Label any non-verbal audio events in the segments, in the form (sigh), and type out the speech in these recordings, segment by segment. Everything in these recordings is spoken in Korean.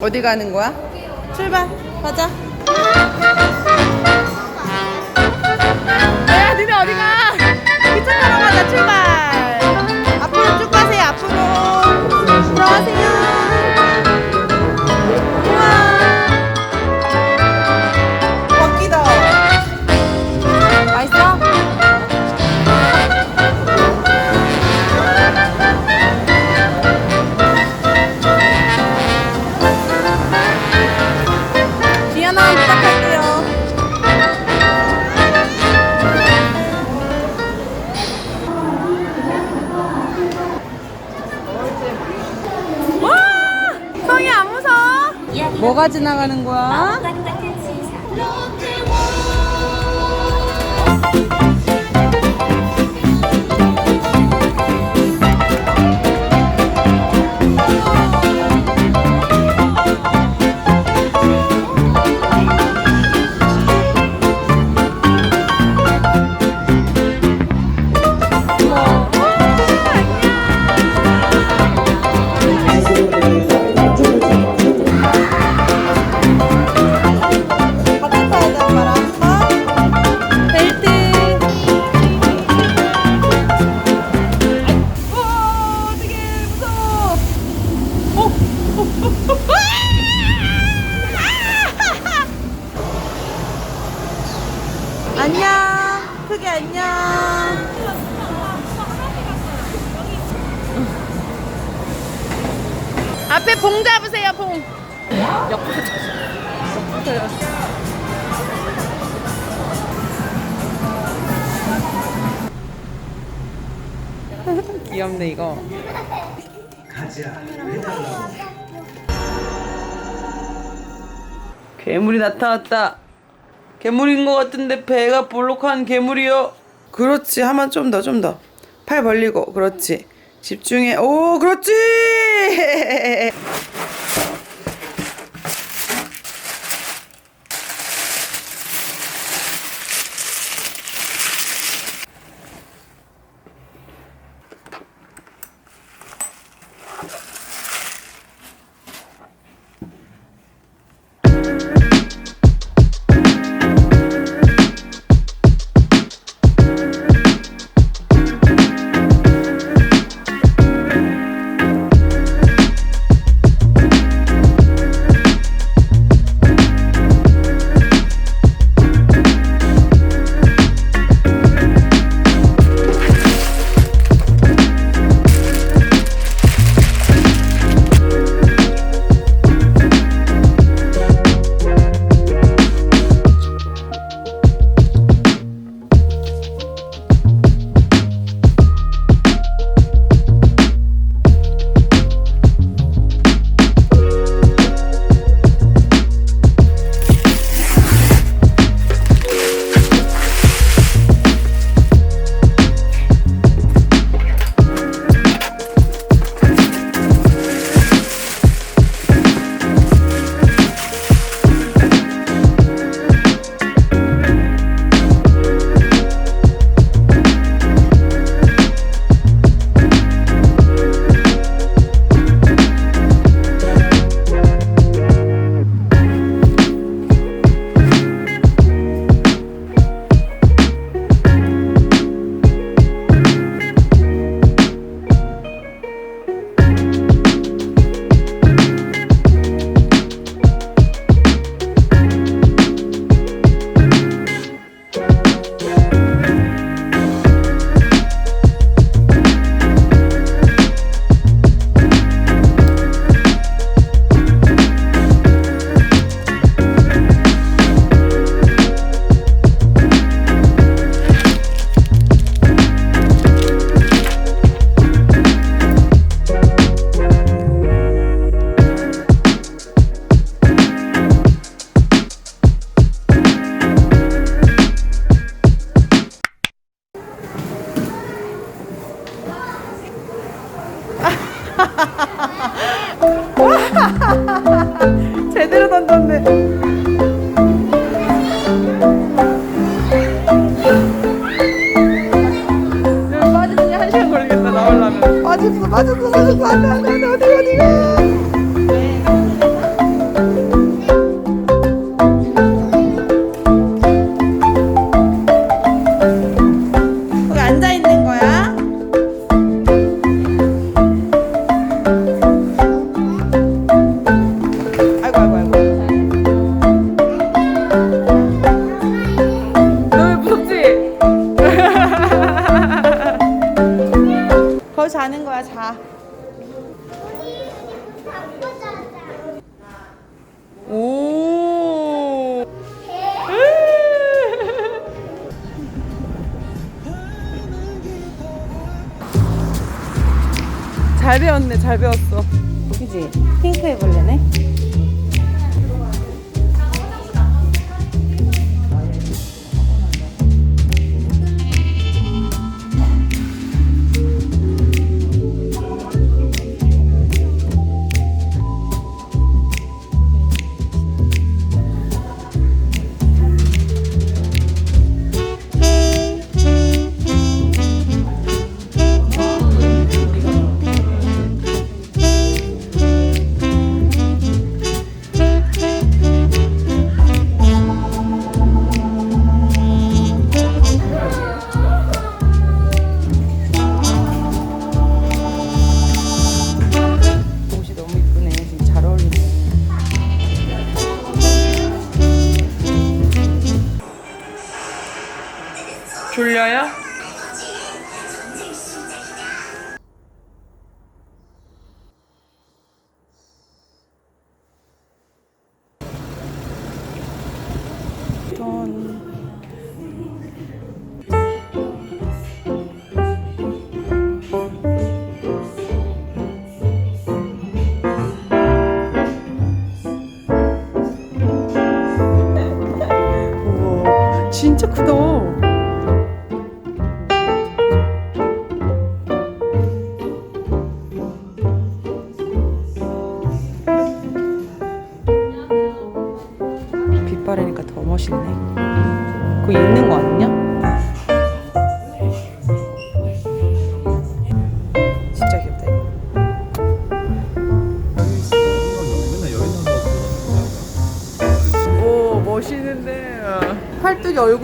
어디 가는 거야? 출발. 가자. 야 니네 어디 가? 기차 타러 가자 출발. 앞으로 쭉 가세요 앞으로. 들어가세요 지나가는 거야? 봉 잡으세요 봉 옆으로 귀엽네 이거. 괴물이 나타났다. 괴물인 것 같은데 배가 볼록한 괴물이요. 그렇지. 하면 좀 더, 좀 더. 팔 벌리고, 그렇지. 집중해. 오, 그렇지. (laughs) 잘 배웠네 잘 배웠어. 그지? 핑크 해볼래네 졸려요?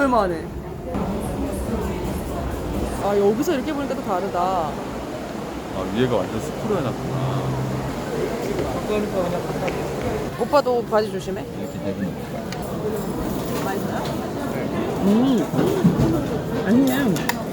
팔뚝이 얼굴만 해. 아 여기서 이렇게 보니까 또 다르다. 아 위에가 완전 숲으로 해놨구나 오빠도 바지 조심해. 이렇게 되는 거야 음 아니야.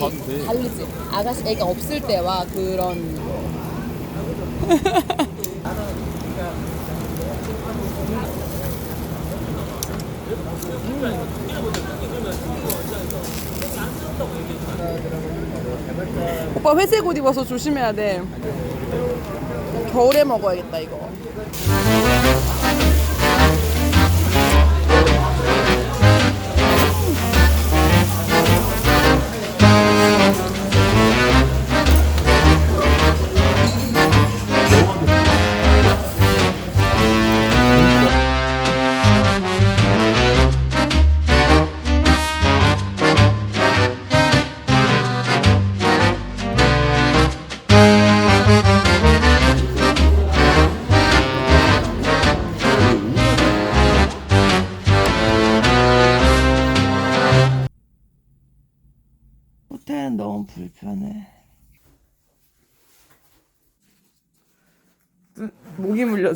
돼. 다르지. 아가씨 애가 없을 때와 그런 오빠 회색 옷 입어서 조심해야 돼. 겨울에 먹어야겠다 이거.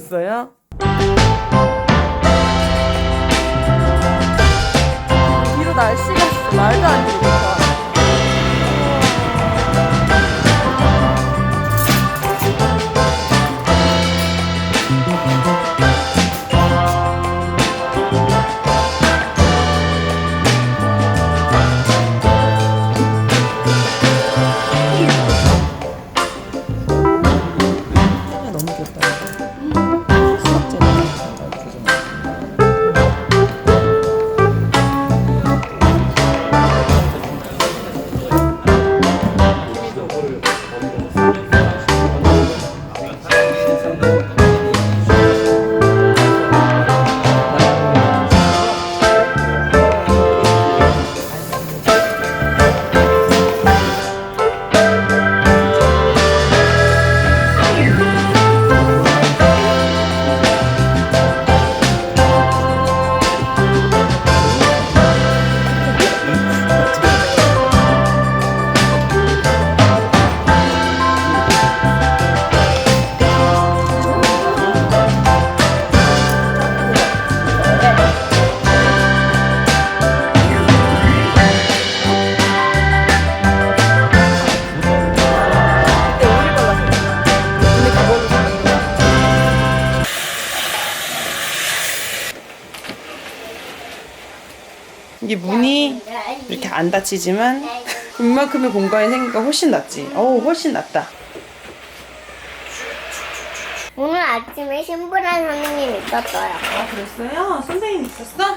물렸어요? 뒤로 날씨가 말도 안 되게 좋 안 닫히지만 이만큼의 공간이 생기니까 훨씬 낫지. 어우 훨씬 낫다. 오늘 아침에 신부란 선생님 있었어요. 아 그랬어요? 선생님 있었어?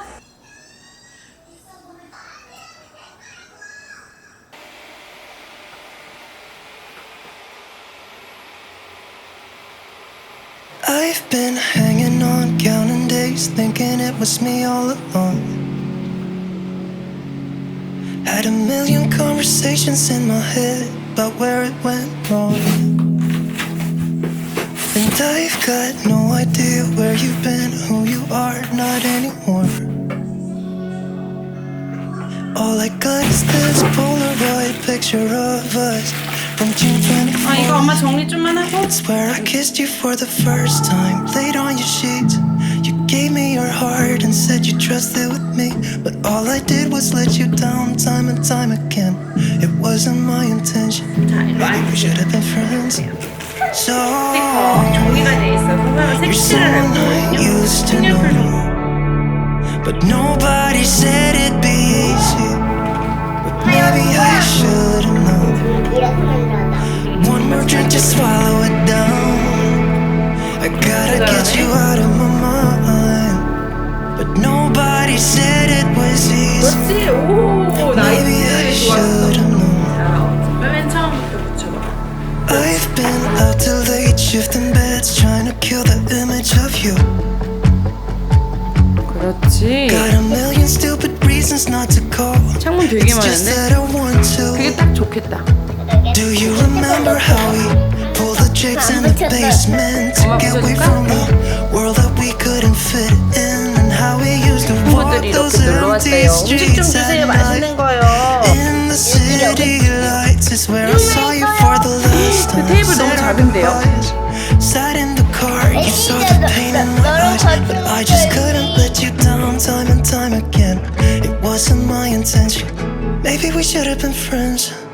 I've been hanging on, counting days, thinking it was me all along. Had a million conversations in my head about where it went wrong. And I've got no idea where you've been, who you are, not anymore. All I got is this Polaroid picture of us from June 24. 아 이거 엄마 정리 좀만 하고. It's where I kissed you for the first time. Laid on your sheets. You gave me your heart and said you trusted with me. But all I did was let you down time But nobody said it'd be easy. But maybe I should have known. One more drink to swallow it down. I gotta get you out of my mind. But nobody said it was easy. Maybe I should have known. I've been out till late, shifting beds, trying to kill the image of you. 그렇지. Got a million stupid reasons not to call. 창문 되게 It's just 많은데? that I want 그게 to. 딱 좋겠다. Do you remember how we pulled the drapes in the basement to get away from the world that we couldn't fit in? And how we used to walk 친구들이 those 이렇게 놀러 empty 왔대요. 음식 좀 streets at 주세요. 맛있는 night. 거요. In the city lights is where I saw you for the last time. 테이블 너무 Said our 작은데요? goodbyes. Sat in the car, you saw the pain in my eyes, but I just couldn't let you down time and time again. It wasn't my intention. Maybe we should have been friends.